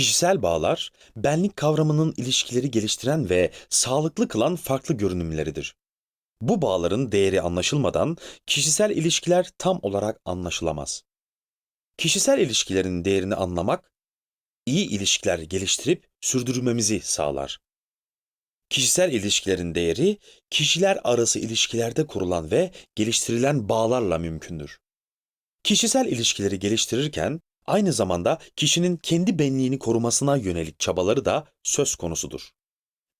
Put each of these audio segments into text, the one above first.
Kişisel bağlar, benlik kavramının ilişkileri geliştiren ve sağlıklı kılan farklı görünümleridir. Bu bağların değeri anlaşılmadan kişisel ilişkiler tam olarak anlaşılamaz. Kişisel ilişkilerin değerini anlamak, iyi ilişkiler geliştirip sürdürmemizi sağlar. Kişisel ilişkilerin değeri, kişiler arası ilişkilerde kurulan ve geliştirilen bağlarla mümkündür. Kişisel ilişkileri geliştirirken aynı zamanda kişinin kendi benliğini korumasına yönelik çabaları da söz konusudur.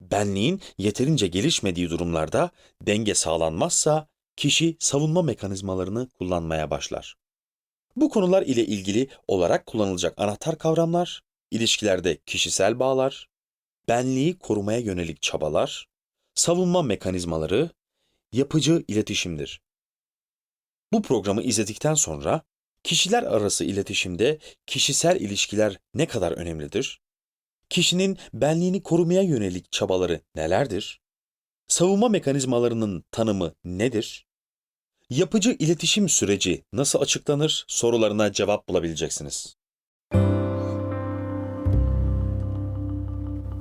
Benliğin yeterince gelişmediği durumlarda denge sağlanmazsa kişi savunma mekanizmalarını kullanmaya başlar. Bu konular ile ilgili olarak kullanılacak anahtar kavramlar, ilişkilerde kişisel bağlar, benliği korumaya yönelik çabalar, savunma mekanizmaları, yapıcı iletişimdir. Bu programı izledikten sonra kişiler arası iletişimde kişisel ilişkiler ne kadar önemlidir? Kişinin benliğini korumaya yönelik çabaları nelerdir? Savunma mekanizmalarının tanımı nedir? Yapıcı iletişim süreci nasıl açıklanır sorularına cevap bulabileceksiniz.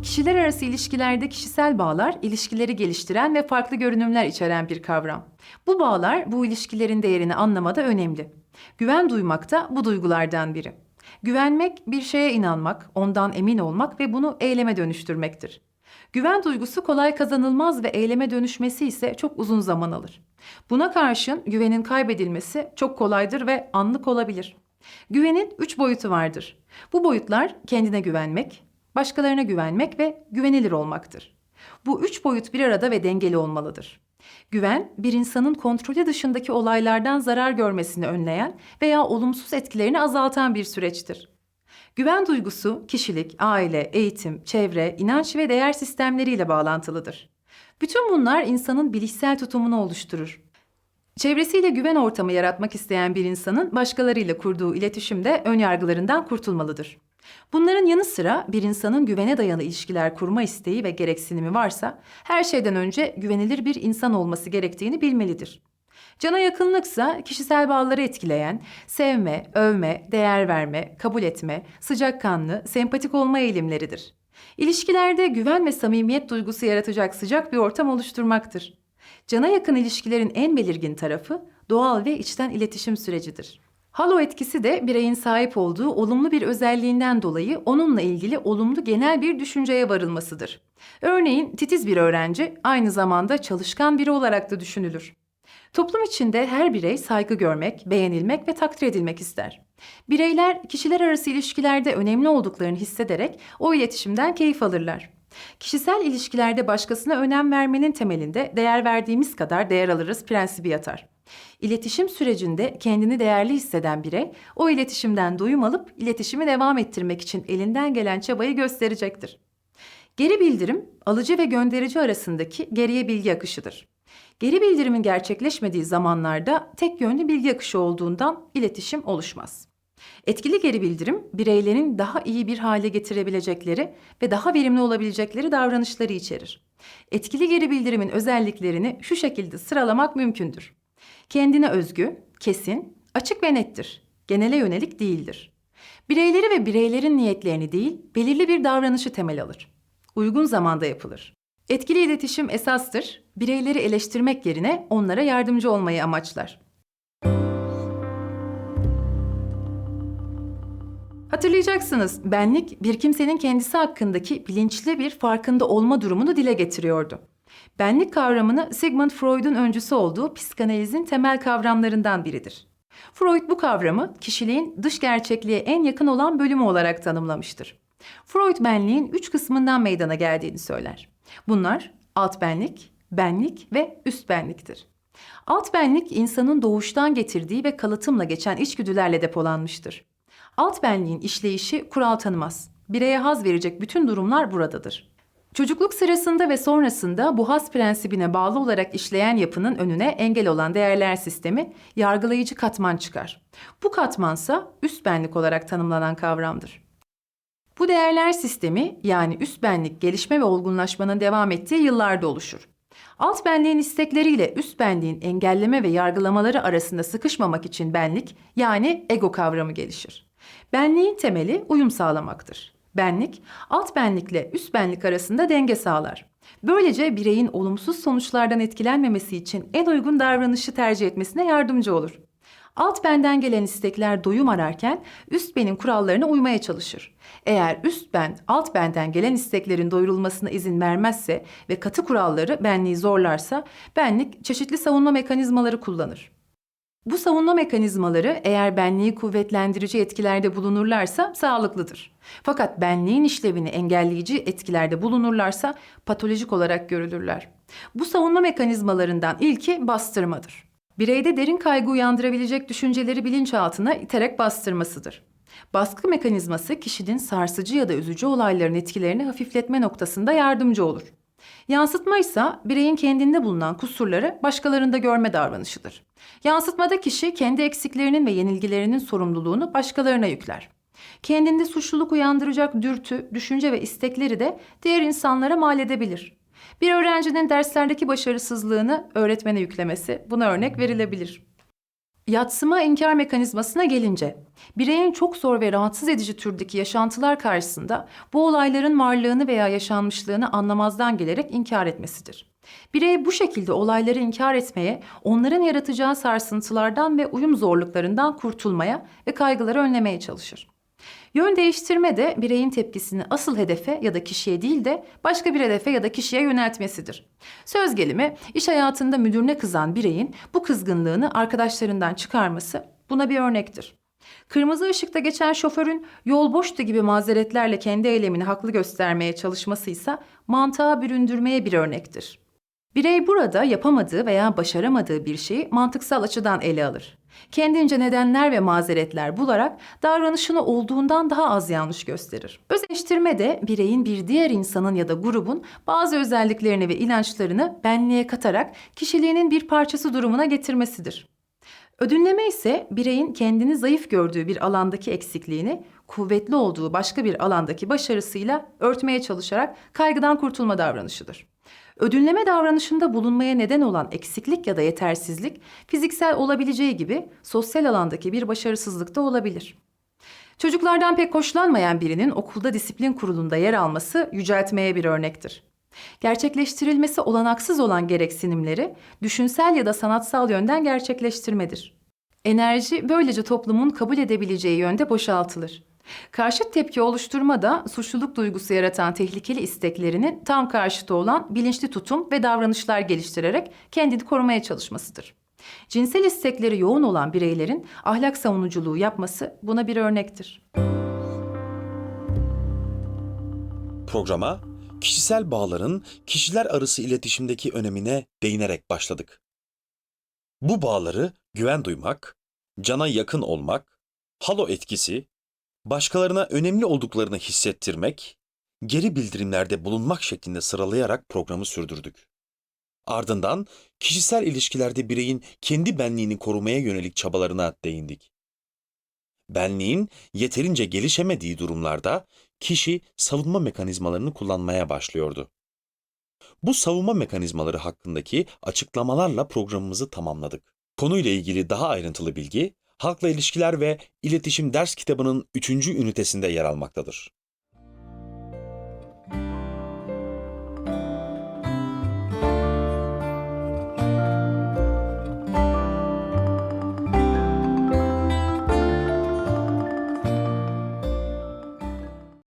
Kişiler arası ilişkilerde kişisel bağlar, ilişkileri geliştiren ve farklı görünümler içeren bir kavram. Bu bağlar bu ilişkilerin değerini anlamada önemli. Güven duymak da bu duygulardan biri. Güvenmek bir şeye inanmak, ondan emin olmak ve bunu eyleme dönüştürmektir. Güven duygusu kolay kazanılmaz ve eyleme dönüşmesi ise çok uzun zaman alır. Buna karşın güvenin kaybedilmesi çok kolaydır ve anlık olabilir. Güvenin üç boyutu vardır. Bu boyutlar kendine güvenmek, başkalarına güvenmek ve güvenilir olmaktır. Bu üç boyut bir arada ve dengeli olmalıdır. Güven, bir insanın kontrolü dışındaki olaylardan zarar görmesini önleyen veya olumsuz etkilerini azaltan bir süreçtir. Güven duygusu kişilik, aile, eğitim, çevre, inanç ve değer sistemleriyle bağlantılıdır. Bütün bunlar insanın bilişsel tutumunu oluşturur. Çevresiyle güven ortamı yaratmak isteyen bir insanın başkalarıyla kurduğu iletişimde önyargılarından kurtulmalıdır. Bunların yanı sıra bir insanın güvene dayalı ilişkiler kurma isteği ve gereksinimi varsa her şeyden önce güvenilir bir insan olması gerektiğini bilmelidir. Cana yakınlıksa kişisel bağları etkileyen sevme, övme, değer verme, kabul etme, sıcakkanlı, sempatik olma eğilimleridir. İlişkilerde güven ve samimiyet duygusu yaratacak sıcak bir ortam oluşturmaktır. Cana yakın ilişkilerin en belirgin tarafı doğal ve içten iletişim sürecidir. Halo etkisi de bireyin sahip olduğu olumlu bir özelliğinden dolayı onunla ilgili olumlu genel bir düşünceye varılmasıdır. Örneğin titiz bir öğrenci aynı zamanda çalışkan biri olarak da düşünülür. Toplum içinde her birey saygı görmek, beğenilmek ve takdir edilmek ister. Bireyler kişiler arası ilişkilerde önemli olduklarını hissederek o iletişimden keyif alırlar. Kişisel ilişkilerde başkasına önem vermenin temelinde değer verdiğimiz kadar değer alırız prensibi yatar. İletişim sürecinde kendini değerli hisseden birey o iletişimden doyum alıp iletişimi devam ettirmek için elinden gelen çabayı gösterecektir. Geri bildirim, alıcı ve gönderici arasındaki geriye bilgi akışıdır. Geri bildirimin gerçekleşmediği zamanlarda tek yönlü bilgi akışı olduğundan iletişim oluşmaz. Etkili geri bildirim, bireylerin daha iyi bir hale getirebilecekleri ve daha verimli olabilecekleri davranışları içerir. Etkili geri bildirimin özelliklerini şu şekilde sıralamak mümkündür. Kendine özgü, kesin, açık ve nettir. Genele yönelik değildir. Bireyleri ve bireylerin niyetlerini değil, belirli bir davranışı temel alır. Uygun zamanda yapılır. Etkili iletişim esastır. Bireyleri eleştirmek yerine onlara yardımcı olmayı amaçlar. Hatırlayacaksınız, benlik bir kimsenin kendisi hakkındaki bilinçli bir farkında olma durumunu dile getiriyordu. Benlik kavramını Sigmund Freud'un öncüsü olduğu psikanalizin temel kavramlarından biridir. Freud bu kavramı kişiliğin dış gerçekliğe en yakın olan bölümü olarak tanımlamıştır. Freud benliğin üç kısmından meydana geldiğini söyler. Bunlar alt benlik, benlik ve üst benliktir. Alt benlik insanın doğuştan getirdiği ve kalıtımla geçen içgüdülerle depolanmıştır. Alt benliğin işleyişi kural tanımaz. Bireye haz verecek bütün durumlar buradadır. Çocukluk sırasında ve sonrasında bu has prensibine bağlı olarak işleyen yapının önüne engel olan değerler sistemi yargılayıcı katman çıkar. Bu katmansa üst benlik olarak tanımlanan kavramdır. Bu değerler sistemi yani üst benlik gelişme ve olgunlaşmanın devam ettiği yıllarda oluşur. Alt benliğin istekleriyle üst benliğin engelleme ve yargılamaları arasında sıkışmamak için benlik yani ego kavramı gelişir. Benliğin temeli uyum sağlamaktır. Benlik, alt benlikle üst benlik arasında denge sağlar. Böylece bireyin olumsuz sonuçlardan etkilenmemesi için en uygun davranışı tercih etmesine yardımcı olur. Alt benden gelen istekler doyum ararken üst benin kurallarına uymaya çalışır. Eğer üst ben alt benden gelen isteklerin doyurulmasına izin vermezse ve katı kuralları benliği zorlarsa benlik çeşitli savunma mekanizmaları kullanır. Bu savunma mekanizmaları eğer benliği kuvvetlendirici etkilerde bulunurlarsa sağlıklıdır. Fakat benliğin işlevini engelleyici etkilerde bulunurlarsa patolojik olarak görülürler. Bu savunma mekanizmalarından ilki bastırmadır. Bireyde derin kaygı uyandırabilecek düşünceleri bilinçaltına iterek bastırmasıdır. Baskı mekanizması kişinin sarsıcı ya da üzücü olayların etkilerini hafifletme noktasında yardımcı olur. Yansıtma ise bireyin kendinde bulunan kusurları başkalarında görme davranışıdır. Yansıtmada kişi kendi eksiklerinin ve yenilgilerinin sorumluluğunu başkalarına yükler. Kendinde suçluluk uyandıracak dürtü, düşünce ve istekleri de diğer insanlara mal edebilir. Bir öğrencinin derslerdeki başarısızlığını öğretmene yüklemesi buna örnek verilebilir. Yatsıma inkar mekanizmasına gelince, bireyin çok zor ve rahatsız edici türdeki yaşantılar karşısında bu olayların varlığını veya yaşanmışlığını anlamazdan gelerek inkar etmesidir. Birey bu şekilde olayları inkar etmeye, onların yaratacağı sarsıntılardan ve uyum zorluklarından kurtulmaya ve kaygıları önlemeye çalışır. Yön değiştirme de bireyin tepkisini asıl hedefe ya da kişiye değil de başka bir hedefe ya da kişiye yöneltmesidir. Söz gelimi iş hayatında müdürüne kızan bireyin bu kızgınlığını arkadaşlarından çıkarması buna bir örnektir. Kırmızı ışıkta geçen şoförün yol boştu gibi mazeretlerle kendi eylemini haklı göstermeye çalışması ise mantığa büründürmeye bir örnektir. Birey burada yapamadığı veya başaramadığı bir şeyi mantıksal açıdan ele alır. Kendince nedenler ve mazeretler bularak davranışını olduğundan daha az yanlış gösterir. Özleştirme de bireyin bir diğer insanın ya da grubun bazı özelliklerini ve inançlarını benliğe katarak kişiliğinin bir parçası durumuna getirmesidir. Ödünleme ise bireyin kendini zayıf gördüğü bir alandaki eksikliğini kuvvetli olduğu başka bir alandaki başarısıyla örtmeye çalışarak kaygıdan kurtulma davranışıdır. Ödünleme davranışında bulunmaya neden olan eksiklik ya da yetersizlik fiziksel olabileceği gibi sosyal alandaki bir başarısızlık da olabilir. Çocuklardan pek hoşlanmayan birinin okulda disiplin kurulunda yer alması yüceltmeye bir örnektir. Gerçekleştirilmesi olanaksız olan gereksinimleri düşünsel ya da sanatsal yönden gerçekleştirmedir. Enerji böylece toplumun kabul edebileceği yönde boşaltılır. Karşıt tepki oluşturma da suçluluk duygusu yaratan tehlikeli isteklerinin tam karşıtı olan bilinçli tutum ve davranışlar geliştirerek kendini korumaya çalışmasıdır. Cinsel istekleri yoğun olan bireylerin ahlak savunuculuğu yapması buna bir örnektir. Programa kişisel bağların kişiler arası iletişimdeki önemine değinerek başladık. Bu bağları güven duymak, cana yakın olmak, halo etkisi, başkalarına önemli olduklarını hissettirmek, geri bildirimlerde bulunmak şeklinde sıralayarak programı sürdürdük. Ardından kişisel ilişkilerde bireyin kendi benliğini korumaya yönelik çabalarına değindik. Benliğin yeterince gelişemediği durumlarda kişi savunma mekanizmalarını kullanmaya başlıyordu. Bu savunma mekanizmaları hakkındaki açıklamalarla programımızı tamamladık. Konuyla ilgili daha ayrıntılı bilgi Halkla İlişkiler ve İletişim Ders kitabının 3. ünitesinde yer almaktadır.